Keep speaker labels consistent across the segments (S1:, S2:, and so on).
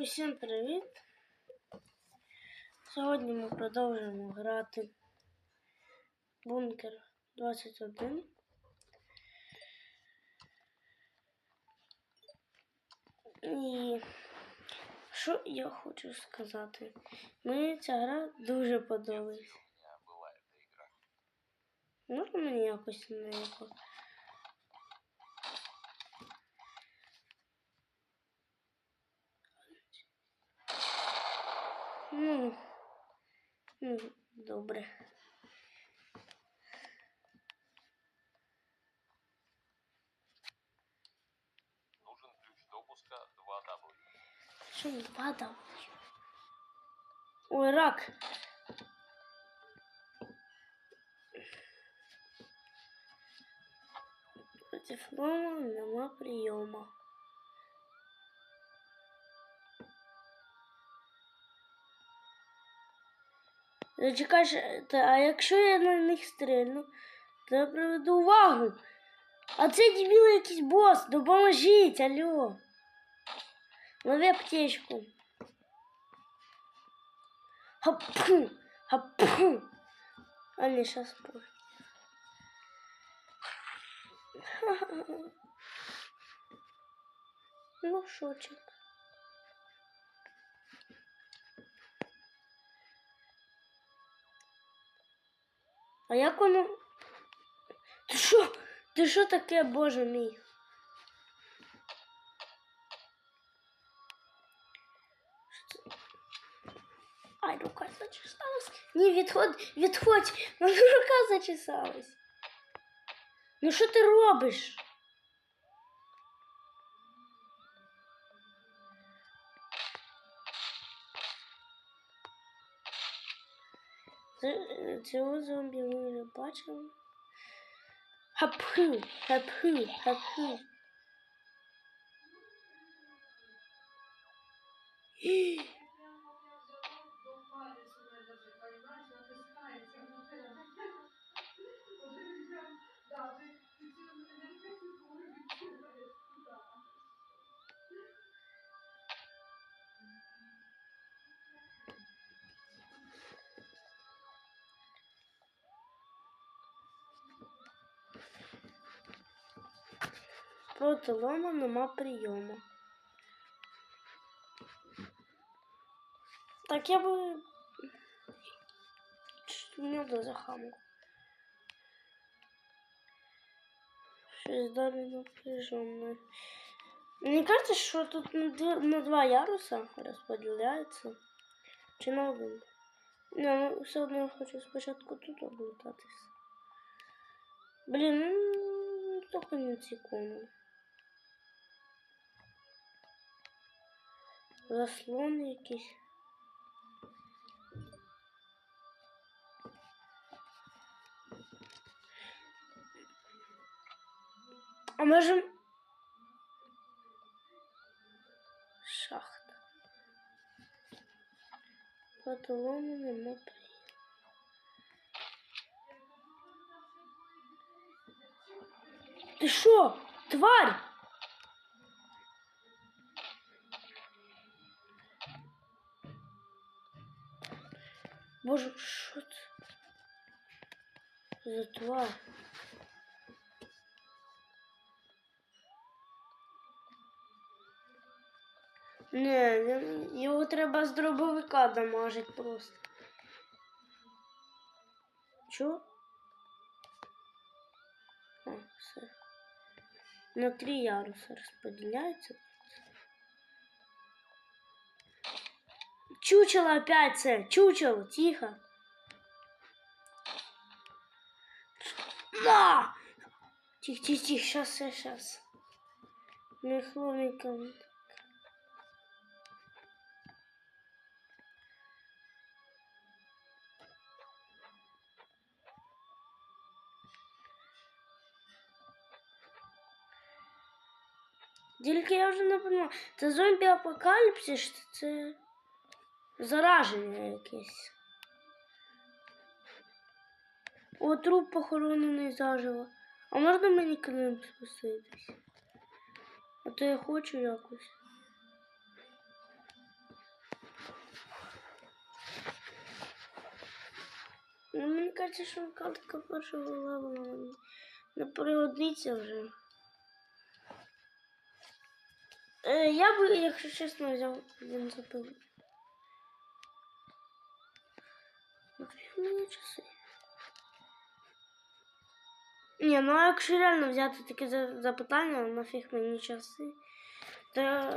S1: Усім привіт! Сьогодні ми продовжуємо грати Бункер 21. І що я хочу сказати? Мені ця гра дуже подобається. Можна мені якось на яку? Ну, ну, добре.
S2: Нужен ключ допуска 2W.
S1: Що не падав? Ой, рак. Против лома нема прийома. Зачекай, ще- та- а якщо я на них стрельну, то я приведу увагу. А це дебіл якийсь бос, допоможіть, алло. Лови аптечку. Хапу, хапу. А не, сейчас. Ну, шочек. А як воно? Ти що? Ти що таке, боже мій? Ай, рука зачесалась. Ні, відходь, відходь. Мене рука зачесалась. Ну що ти робиш? Цього зомбі ми вже бачили. Хапху, хапху, хапху. Проти лома нема прийому. Так я би не захаму. Щось далі напряженне. Мені кажется, що тут на два, яруса розподіляється. Чи на один? Не, ну все одно я хочу спочатку тут облутатись. Блін, ну тільки не секунду. Заслон якийсь. А може... Шахта. Потолону нема при... Ти що? Тварь? Боже, що це? За тварь? Не, він- його треба з дробовика дамажить просто. Чо? А, все. На три яруса розподіляється. Чучело опять це! Чучело, тихо. На! Тихо, тихо, тихо, сейчас, сейчас. Не хлопненько. Тільки я вже не розумію, це зомбі апокаліпсис, чи це зараження якесь. О, труп похоронений заживо. А можна мені к ним спуститись? А то я хочу якось. Ну, Мені кажеться, що картка першого лаву не пригодиться вже. Е, Я би, якщо чесно, взяв бензопилу. Нафіг часи. Ні, ну а якщо реально взяти таке за- запитання, нафіг мені часи, то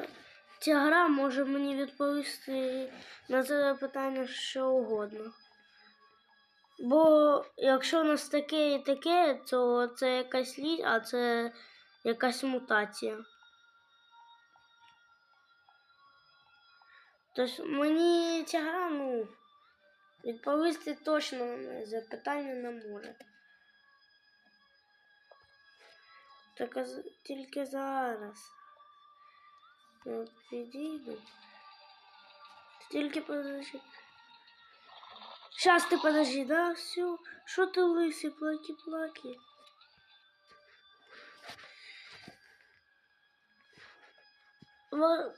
S1: ця гра може мені відповісти на це запитання що угодно. Бо якщо у нас таке і таке, то це якась ліч, а це якась мутація. Тобто мені ця гра, ну, відповісти точно на запитання не може. Так а з- тільки зараз. Я підійду. Тільки подожди. Сейчас ты подожди, да? Все. Что ты лысый, плаки-плаки? Ва-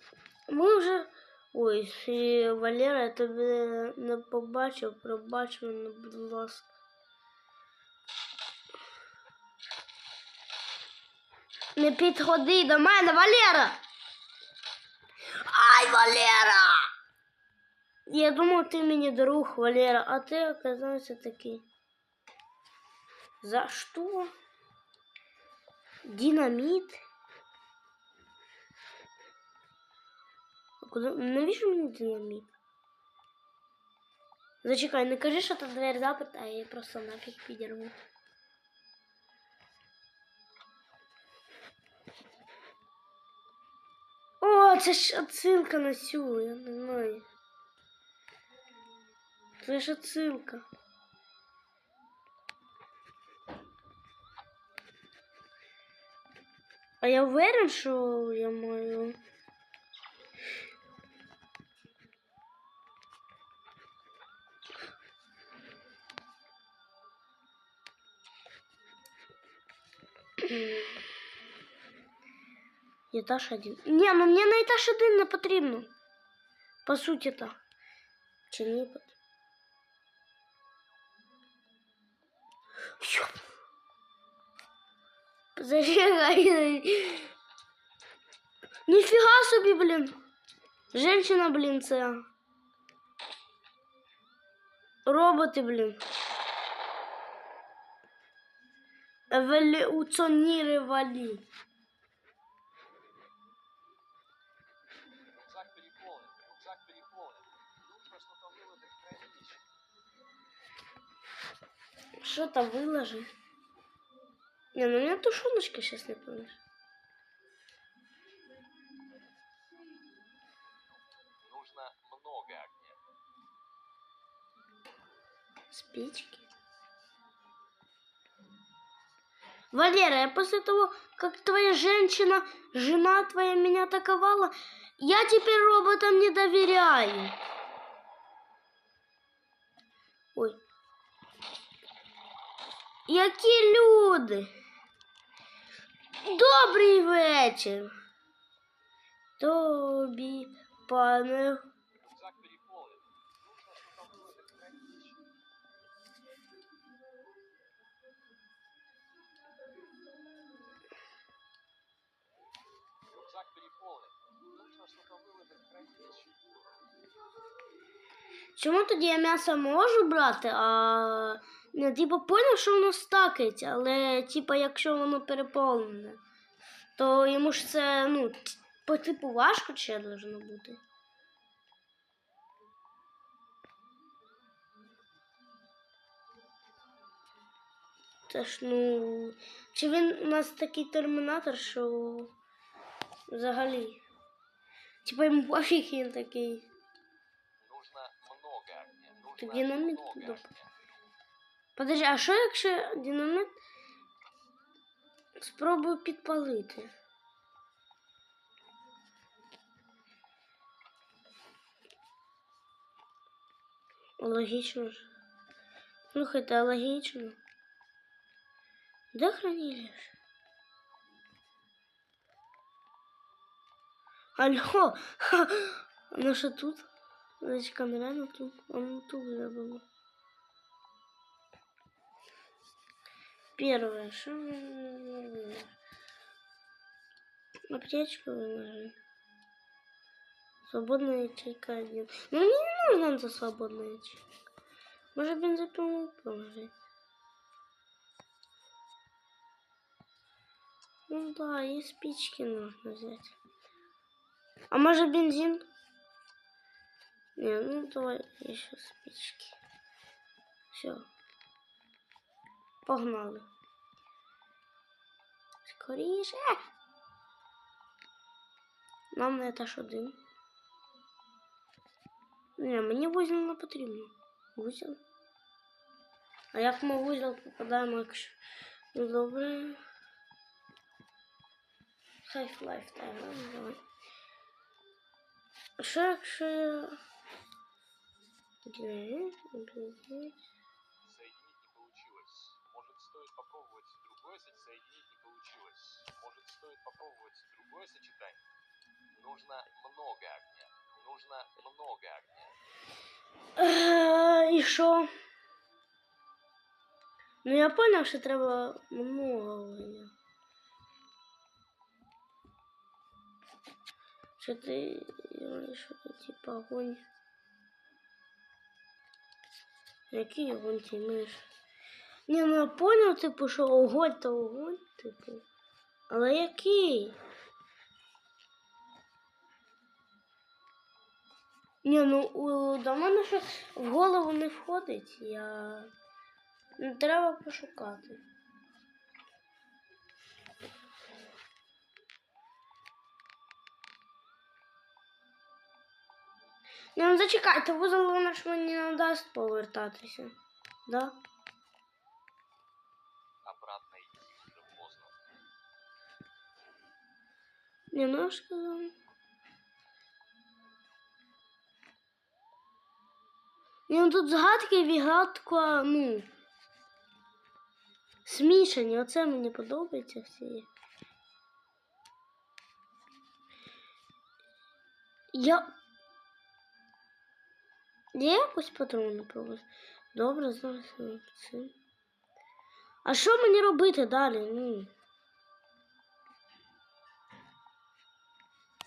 S1: Ми вже. Ой, і Валера, я тебе не побачив, пробач мене, будь ласка. Не підходи до мене, Валера! Ай, Валера! Я думав, ти мені друг, Валера, а ти оказався такий. За що? Динамит? куди? Навіщо мені динамит? Зачекай, не кажи, що тут двері запит, а я просто нафіг підірву. О, це ж отсилка на цю, я не знаю. Це ж отсилка. А я уверен, що я маю. Етаж один. Не, ну мне на етаж один не потрібно. По суті так. Чи ні? пот- Йоп. Зачекай. Ніфіга собі, блін. Женщина, блін, це. Роботи, блін.
S2: эволюционировали. Что-то
S1: выложи. Не, ну у меня тушеночка сейчас не помнишь.
S2: Нужно много огня.
S1: Спички. Валера, я после того, как твоя женщина, жена твоя меня атаковала, я теперь роботам не доверяю. Ой. Які люди? Добрий вечір. Тобі, пане Чому тоді я м'ясо можу брати, а не типу поняв, що воно стакається, але типу, якщо воно переповнене, то йому ж це, ну, по типу важко ще должно бути. Це ж, ну. Чи він у нас такий термінатор, що взагалі. Типа йому пофіг він такий. Так динамит туда. Подожди, а що якщо динамит спробую підпалити? Логічно ж. Слухайте, а логічно. Де хранилище? Алло, ха, воно що тут? Значить, камера тут, воно тут було. Первое, что Аптечку выложи. Свободная ячейка один. Ну мне не нужна эта свободная ячейка. Может бензопилу положить. Ну да, и спички нужно взять. А может бензин? Не, ну давай еще спички. Все. Погнали. Скоріше. Нам на етаж один. Ні, мені вузол не потрібно. Вузол. А як ми в вузол попадаємо, якщо. Ну добре. Хайф лайф тайм. ну, Давай. А що якщо я.
S2: Соединить не получилось. Может, стоит попробовать другое со- соединить не получилось. Может, стоит попробовать другое сочетание? Нужно много огня. Нужно много огня.
S1: І що? Ну я понял, що треба много ти говориш, що ти типа огонь? Який огонь ти маєш? Ні, ну я понял, типу, що огонь то огонь, типу. Але який? Ні, ну до мене ще в голову не входить. Я. Ну, треба пошукати. Ні, ну зачекайте, вузол ж мені не дасть повертатися. Да?
S2: Обратно идти уже поздно.
S1: Ні, ну я ж сказав. Ні, ну тут згадки відгадка, ну. Смішані, оце мені подобається всі. Я. Є якось патрони провести? Добре, зараз це. А що мені робити далі? Ну.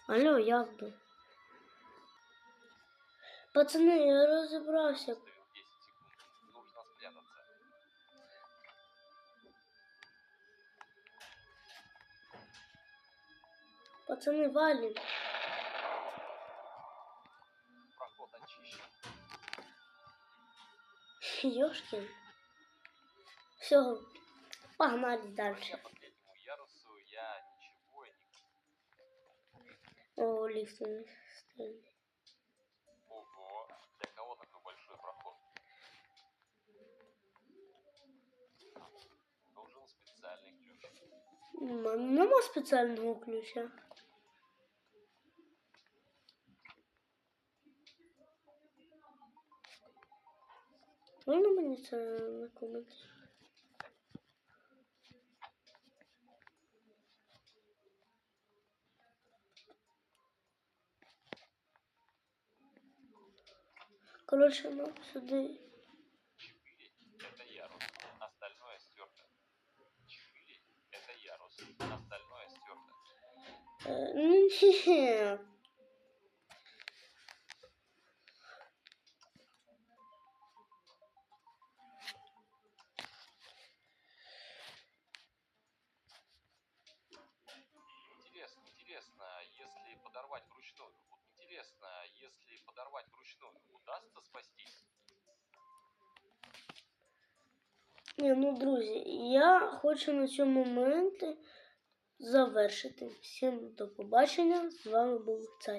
S1: Алло, як би? Пацани, я розібрався.
S2: Остается 10 секунд. Нужно спрятаться.
S1: Пацани, валим. ёшкин. Все, погнали дальше. О, лифт у них стоит.
S2: Ого, для кого такой большой проход? Нужен специальный ключ.
S1: Мама специального ключа. Можна мені це на? Коротше, нам сюди.
S2: 4 – это остальное стерто. 4 – это ярус, остальное стерто.
S1: Ні, ну, друзі, я хочу на цьому моменті завершити. Всім до побачення. З вами був Цай.